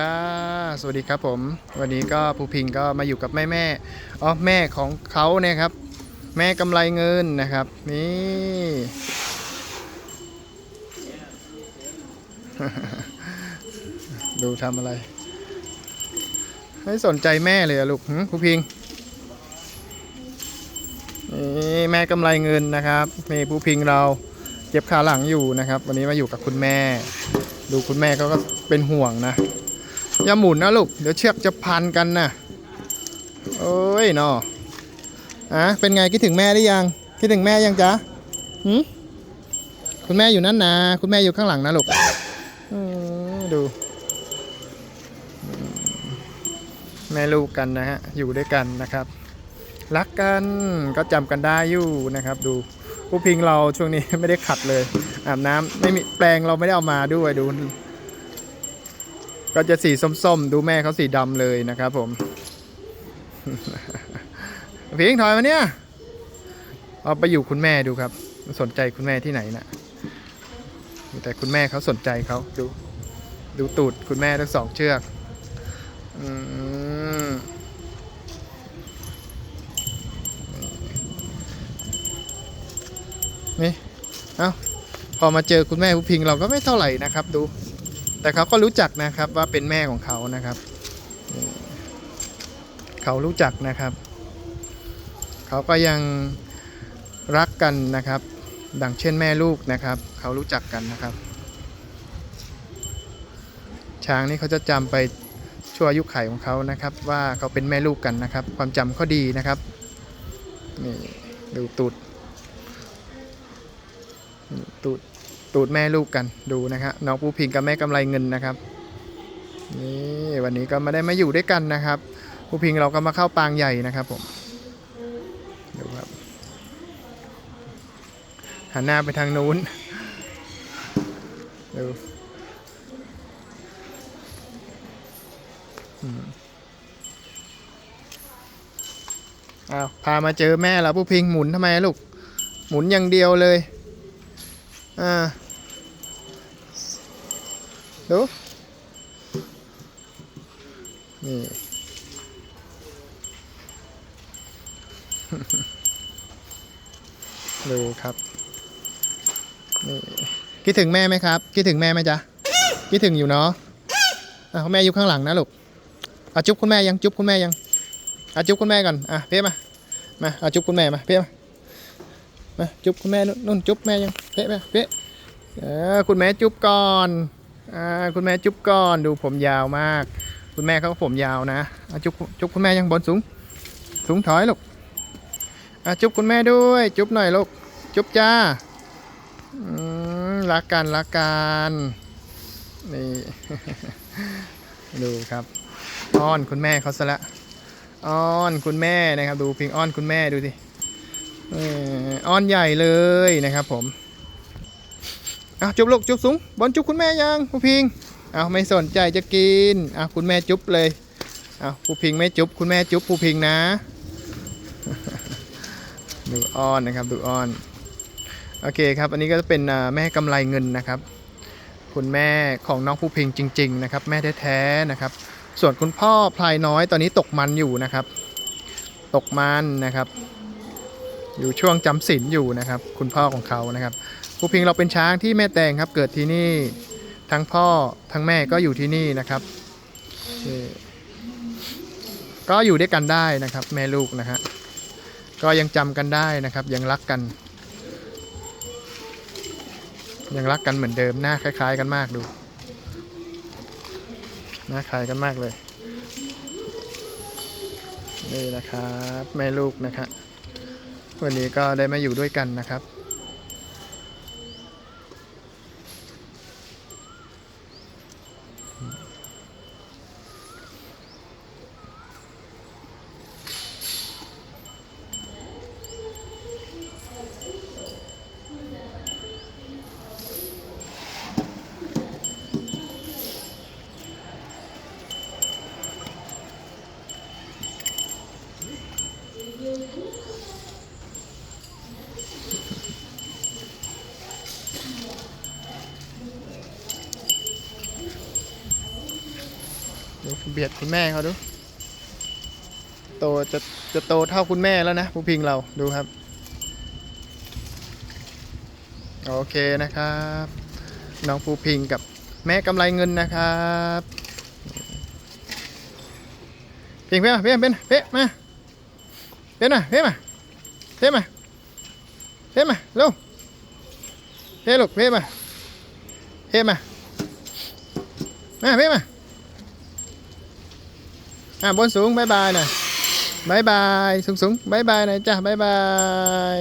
จ้าสวัสดีครับผม วันนี้ก็ภูพิงก็มาอยู่กับแม่แม่อ๋อแม่ของเขาเนี่ยครับ แม่กำไรเงินนะครับ นี่ ดูทำอะไร ไม่สนใจแม่เลยลูกหึภูพิงนี่แม่กำไรเงินนะครับนี่ภูพิงเราเจ็บขาหลังอยู่นะครับ วันนี้มาอยู่กับคุณแม่ ดูคุณแม่เขาก็เป็นห่วงนะ อย่าหมุนนะลูก เดี๋ยวเชือกจะพันกันนะโอ้ยนาะอะเป็นไงคิดถึงแม่หรือยัง คิดถึงแม่ยังจ๊ะหืมคุณแม่อยู่นั่นนะ คุณแม่อยู่ข้างหลังนะลูกดู แม่ลูกกันนะฮะ อยู่ด้วยกันนะครับ รักกันก็จำกันได้อยู่นะครับ ดูผู้พิงเราช่วงนี้ไม่ได้ขัดเลย อาบน้ำไม่มีแปรงเราไม่ได้เอามาด้วยดู ก็จะสีส้มๆ ดูแม่เขาสีดำเลยนะครับผมพิงถอยมาเนี่ยเอาไปอยู่คุณแม่ดูครับ สนใจคุณแม่ที่ไหนนะ่ะ แต่คุณแม่เขาสนใจเขาดูดูตูดคุณแม่ทั้งสองเชือกอืมนี่ เอาพอมาเจอคุณแม่ผู้พิงเราก็ไม่เท่าไหร่นะครับ ดู แต่เขาก็รู้จักนะครับว่าเป็นแม่ของเขานะครับเขารู้จักนะครับ เขาก็ยังรักกันนะครับ ดังเช่นแม่ลูกนะครับ เขารู้จักกันนะครับ ช้างนี่เขาจะจำไปชั่วอายุไขของเขานะครับ ว่าเขาเป็นแม่ลูกกันนะครับ ความจำเขาดีนะครับนี่ดูตูดนี่ตูด ตูดแม่ลูกกันดูนะครับน้องปูพิงกับแม่กำไรเงินนะครับนี่วันนี้ก็มาได้มาอยู่ด้วยกันนะครับปูพิงเราก็มาเข้าปางใหญ่นะครับผมดูครับหันหน้าไปทางนู้นดูอ้าวพามาเจอแม่แล้วปูพิงหมุนทำไมลูก หมุนอย่างเดียวเลย อ่า ดูนี่ดูครับนี่คิดถึงแม่ไหมครับ คิดถึงแม่ไหมจ๊ะคิดถึงอยู่เนาะอะแม่อยู่ข้างหลังนะลูกอะจุ๊บคุณแม่ยังจุ๊บคุณแม่ยังอะจุ๊บคุณแม่ก่อนอะเพ่มามาอะจุ๊บคุณแม่มาเพ่มามาจุ๊บคุณแม่นู่นจุ๊บแม่ยังเพ่มาเพ่เออคุณแม่จุ๊บก่อน คุณแม่จุ๊บก่อนดูผมยาวมาก คุณแม่เขาก็ผมยาวนะจุ๊บจุ๊บคุณแม่ยังบนสูง สูงถอยลูกจุ๊บคุณแม่ด้วย จุ๊บหน่อยลูกจุ๊บจ้าอรักกันรักกันนี่ดูครับอ้อนคุณแม่เขาซะละอ้อนคุณแม่นะครับ ดูพิงอ้อนคุณแม่ดูสิอ้อนใหญ่เลยนะครับผม เอาจุบลูกจุบสูงบอลจุบคุณแม่ยังผู้พิงเอาไม่สนใจจะกินเอาคุณแม่จุบเลยเอาผู้พิงไม่จุบคุณแม่จุบผู้พิงนะ ดูอ้อนนะครับดูอ้อนโอเคครับอันนี้ก็จะเป็นแม่กำไรเงินนะครับ คุณแม่ของน้องผู้พิงจริง ๆ นะครับ แม่แท้ๆนะครับ ส่วนคุณพ่อพลายน้อยตอนนี้ตกมันอยู่นะครับ ตกมันนะครับ อยู่ช่วงจำศีลอยู่นะครับ คุณพ่อของเขานะครับ ภูพิงเราเป็นช้างที่แม่แตงครับ เกิดที่นี่ทั้งพ่อทั้งแม่ก็อยู่ที่นี่นะครับ ก็อยู่ด้วยกันได้นะครับ แม่ลูกนะฮะก็ยังจำกันได้นะครับ ยังรักกัน ยังรักกันเหมือนเดิมหน้าคล้าย ๆ กันมากดูหน้าคล้ายกันมากเลยนี่นะครับ แม่ลูกนะครับวันนี้ก็ได้มาอยู่ด้วยกันนะครับ ดูเบียดคุณแม่เขาดู โตจะจะโตเท่าคุณแม่แล้วนะภูพิงเราดูครับ โอเคนะครับ น้องภูพิงกับแม่กำไรเงินนะครับพิงเพ่มาเพ่เป็นเพ่มาเพ่มาเพ่มาเพ่มาเพ่มาเร็วเพ่ลูกเพ่มาเพ่มามาเพ่มา อะบนสูงบายบายหน่อยบายบายสูงสูงบายบายหน่อยจ้ะบายบาย